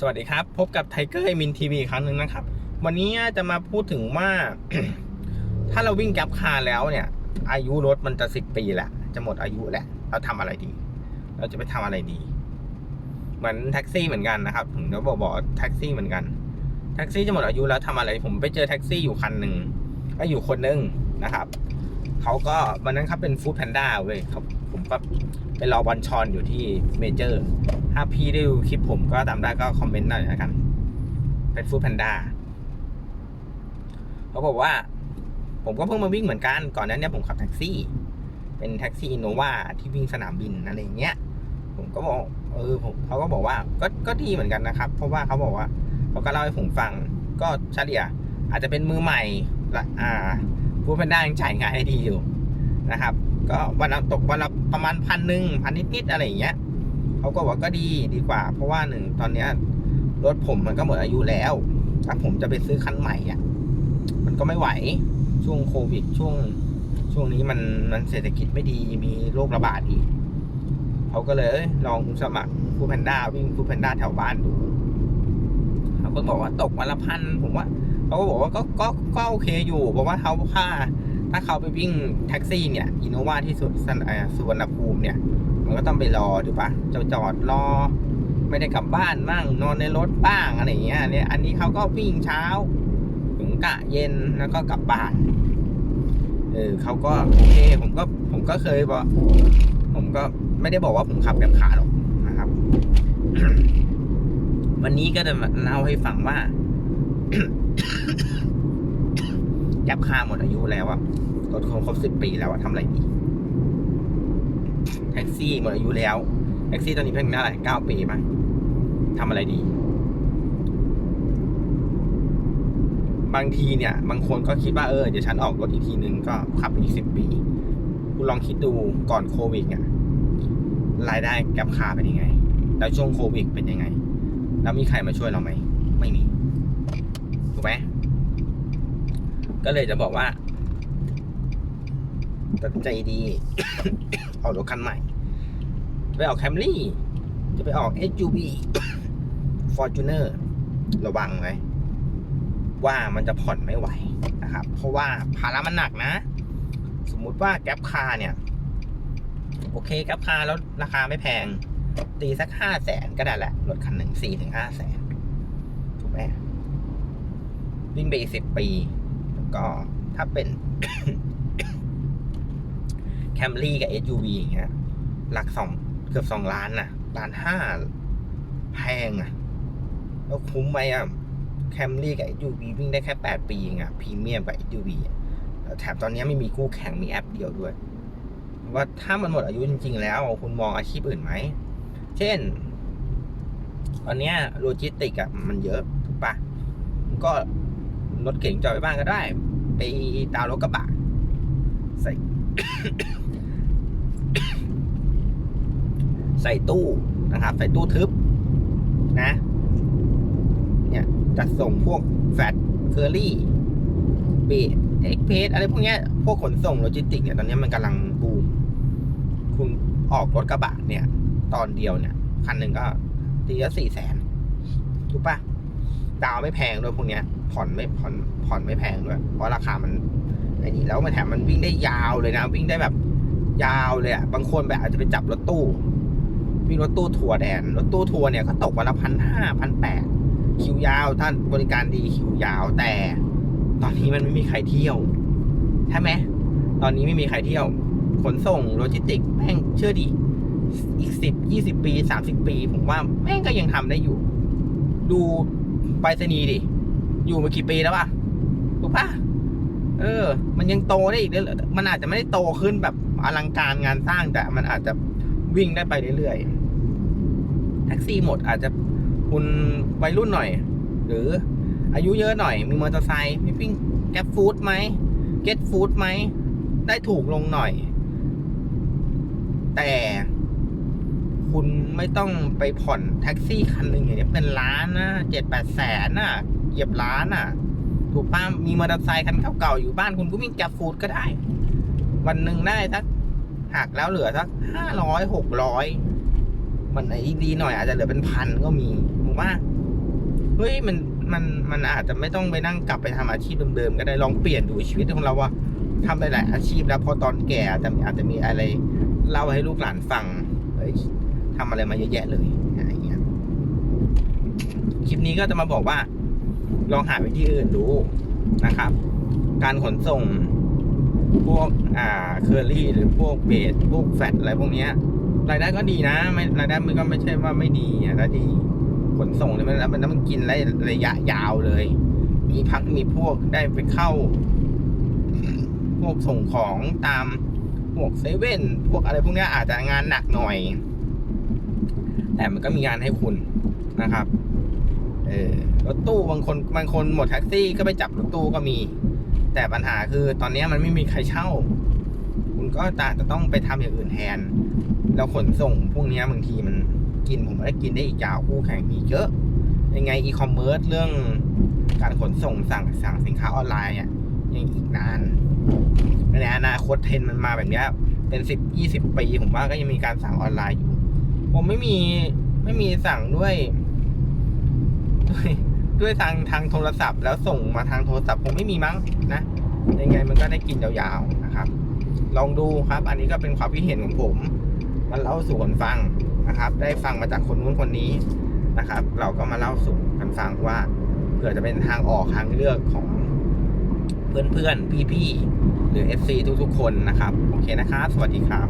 สวัสดีครับ พบกับไทเกอร์มินทีวีครั้งหนึ่งนะครับ วันนี้จะมาพูดถึงว่า ถ้าเราวิ่งแกร็บคาร์แล้วเนี่ย อายุรถมันจะสิบปีแหละจะหมดอายุแหละเราทำอะไรดี เราจะไปทำอะไรดี เหมือนแท็กซี่เหมือนกันนะครับผมเดี๋ยวบอกบอกแท็กซี่เหมือนกัน แท็กซี่จะหมดอายุแล้วทำอะไร ผมไปเจอแท็กซี่อยู่คันหนึ่งก็อยู่คนหนึงนะครับ เขาก็วันนั้นเขาเป็นฟู้ดแพนด้าเว้ยเขาผมก็ไปรอบอลชอนอยู่ที่เมเจอร์ ถ้าพี่ได้ดูคลิปผมก็ตามได้ก็คอมเมนต์หน่อยละกัน เป็นฟู้ดแพนด้าเขาบอกว่า ผมก็เพิ่งมาวิ่งเหมือนกัน ก่อนนั้นเนี่ยผมขับแท็กซี่ เป็นแท็กซี่อินโนวาที่วิ่งสนามบินอะไรอย่างเงี้ย ผมก็บอก เออผมเขาก็บอกว่าก็ก็ดีเหมือนกันนะครับ เพราะว่าเขาบอกว่าเขาก็เล่าให้ผมฟัง ก็เฉลี่ยอาจจะเป็นมือใหม่ละอ่า ฟู้ดแพนด้ายังจ่ายงานให้ดีอยู่นะครับ ก็วันละตกวันละประมาณพันหนึ่งพันนิดๆอะไรอย่างเงี้ยเขาก็บอกก็ดีดีกว่า เพราะว่าหนึ่งตอนเนี้ยรถผมมันก็หมดอายุแล้ว ถ้าผมจะไปซื้อคันใหม่อะ มันก็ไม่ไหวช่วงโควิดช่วงช่วงนี้มันมันเศรษฐกิจไม่ดีมีโรคระบาดอีกเขาก็เลยเอ้ยลองสมัครฟูแพนด้าวิ่งฟูแพนด้าแถวบ้านดูเขาก็บอกว่าตกวันละพันผมว่า เขาก็บอกว่าก็ก็ก็โอเคอยู่เพราะว่าเขาค่าถ้าเขาไปวิ่งแท็กซี่เนี่ยอินโนวาที่สุดสันอ่าสุวรรณภูมิเนี่ย มันก็ต้องไปรอถูกปะจะจอดรอ ไม่ได้กลับบ้านบ้างนอนในรถบ้างอะไรเงี้ยเนี่ยอันนี้เขาก็วิ่งเช้า ถึงกะเย็นแล้วก็กลับบ้านเออเขาก็โอเคผมก็ผมก็เคยบอกผมก็ไม่ได้บอกว่าผมขับแบบขาหรอกนะครับ วันนี้ก็จะมาเล่าให้ฟังว่า แกบค่าหมดอายุแล้วอะรถคงครบสิบปีแล้วอะทำอะไรดีแท็กซี่หมดอายุแล้ว แท็กซี่ตอนนี้เพิ่งเท่าไรเก้าปีมั้งทำอะไรดี บางทีเนี่ย บางคนก็คิดว่าเออเดี๋ยวฉันออกรถอีกทีนึงก็ขับอีกสิบปี คุณลองคิดดูก่อนโควิดเนี่ยรายได้แกับคาเป็นยังไง แล้วช่วงโควิดเป็นยังไง แล้วมีใครมาช่วยเราไหม ไม่มี ไหมก็เลยจะบอกว่าตัดใจดีออกรถคันใหม่ ไปออกแคมรี่ จะไปออก SUV Fortuner ระวังไว้ว่ามันจะผ่อนไม่ไหวนะครับ เพราะว่าภาระมันหนักนะ สมมุติว่าแก๊ปคาร์เนี่ย โอเคแก๊ปคาร์แล้วราคาไม่แพง ตีสักห้าแสนก็ได้แหละ รถคันหนึ่งสี่ถึงห้าแสนถูกไหม วิ่งไปอีกสิบปี ก็ถ้าเป็นแคมรี่กับ SUV อย่างเงี้ย หลักสองเกือบสองล้านน่ะล้านห้าแพงอะ แล้วคุ้มไหมอะแคมรี่กับ SUV วิ่งได้แค่แปดปีเองอะพรีเมียมกับ SUV อะแล้วแถมตอนนี้ไม่มีคู่แข่งมีแอปเดียวด้วย ว่าถ้ามันหมดอายุจริง ๆ แล้ว คุณมองอาชีพอื่นไหม เช่น ตอนนี้โลจิสติกอะมันเยอะ ถูกปะก็ รถเก่งจอดไว้บ้านก็ได้ ไปดาวรถกระบะใส่ ใส่ตู้นะครับ ใส่ตู้ทึบนะ เนี่ยจัดส่งพวกแฟตเคอรี่เบดเอ็กเพสอะไรพวกเนี้ย พวกขนส่งโลจิสติกเนี่ยตอนนี้มันกำลังบูม คุณออกรถกระบะเนี่ย ตอนเดียวเนี่ย คันหนึ่งก็ตีละสี่แสนถูกปะ ดาวไม่แพงด้วยพวกเนี้ย ผ่อนไม่ผ่อนผ่อนไม่แพงด้วย เพราะราคามันไอ้นี่แล้วมันแถมมันวิ่งได้ยาวเลยนะ วิ่งได้แบบยาวเลยอะบางคนแบบอาจจะไปจับรถตู้วิ่งรถตู้ทัวร์แดนรถตู้ทัวร์เนี่ยก็ตกวันละพันห้าพันแปดคิวยาวท่านบริการดีคิวยาวแต่ ตอนนี้มันไม่มีใครเที่ยวใช่ไหมตอนนี้ไม่มีใครเที่ยว ขนส่งโลจิสติกแม่งเชื่อดิอีกสิบยี่สิบปีสามสิบปี ผมว่าแม่งก็ยังทำได้อยู่ ดู ไปรษณีย์ดิ อยู่มากี่ปีแล้ววะถูกปะเออ มันยังโตได้อีกเรื่อยมันอาจจะไม่ได้โตขึ้นแบบอลังการงานสร้างแต่มันอาจจะวิ่งได้ไปเรื่อยๆ แท็กซี่หมดอาจจะคุณวัยรุ่นหน่อย หรืออายุเยอะหน่อย มีมอเตอร์ไซค์มีวิ่งแก๊ปฟู้ดไหมเก็ตฟู้ดไหม ได้ถูกลงหน่อย แต่ คุณไม่ต้องไปผ่อนแท็กซี่คันหนึ่งอย่างนี้เป็นล้านนะเจ็ดแปดแสนน่ะเหยียบล้านน่ะ ถูกป้ามีมอเตอร์ไซค์คันเก่าๆอยู่บ้านคุณก็วิ่งแกร็บฟูดก็ได้ วันหนึ่งได้สักหักแล้วเหลือสักห้าร้อยหกร้อยมันไอ้ดีหน่อยอาจจะเหลือเป็นพันก็มีผมว่าเฮ้ยมันมันมันอาจจะไม่ต้องไปนั่งกลับไปทำอาชีพเดิมๆก็ได้ลองเปลี่ยนดูชีวิตของเราว่าทำหลายๆอาชีพแล้วพอตอนแก่อาจจะอาจจะมีอะไรเล่าให้ลูกหลานฟัง ทำอะไรมาเยอะแยะเลยอะไรเงี้ยคลิปนี้ก็จะมาบอกว่า ลองหาวิธีอื่นดูนะครับ การขนส่งพวกอ่าเคอรี่หรือพวกเบสพวกแฟตอะไรพวกเนี้ยรายได้ก็ดีนะไม่รายได้มันก็ไม่ใช่ว่าไม่ดีอะรายดี ขนส่งเนี่ยมันมันมันกินระยะระยะยาวเลย มีพักมีพวกได้ไปเข้า พวกส่งของตามพวกเซเว่นพวกอะไรพวกเนี้ยอาจจะงานหนักหน่อย แต่มันก็มีงานให้คุณนะครับ เออรถตู้บางคนบางคนหมดแท็กซี่ก็ไปจับรถตู้ก็มี แต่ปัญหาคือตอนนี้มันไม่มีใครเช่า คุณก็จะต้องไปทำอย่างอื่นแทน แล้วขนส่งพวกนี้บางทีมันกินผมว่ากินได้อีกยาวคู่แข่งมีเยอะ ยังไงอีคอมเมิร์ซเรื่องการขนส่งสั่งสั่งสินค้าออนไลน์อะยังอีกนานในอนาคตเทรนด์มันมาแบบนี้เป็นสิบยี่สิบปีผมว่าก็ยังมีการสั่งออนไลน์อยู่ ผมไม่มีไม่มีสั่งด้วย ด้วยด้วยทางทางโทรศัพท์แล้วส่งมาทางโทรศัพท์คงไม่มีมั้งนะยังไงมันก็ได้กินยาวๆนะครับ ลองดูครับ อันนี้ก็เป็นความคิดเห็นของผม มันเล่าสู่กันฟังนะครับ ได้ฟังมาจากคนนู้นคนนี้นะครับ เราก็มาเล่าสู่กันฟังว่าเผื่อจะเป็นทางออกทางเลือกของเพื่อนๆพี่ๆหรือ FC ทุกๆ คนนะครับ โอเคนะครับ สวัสดีครับ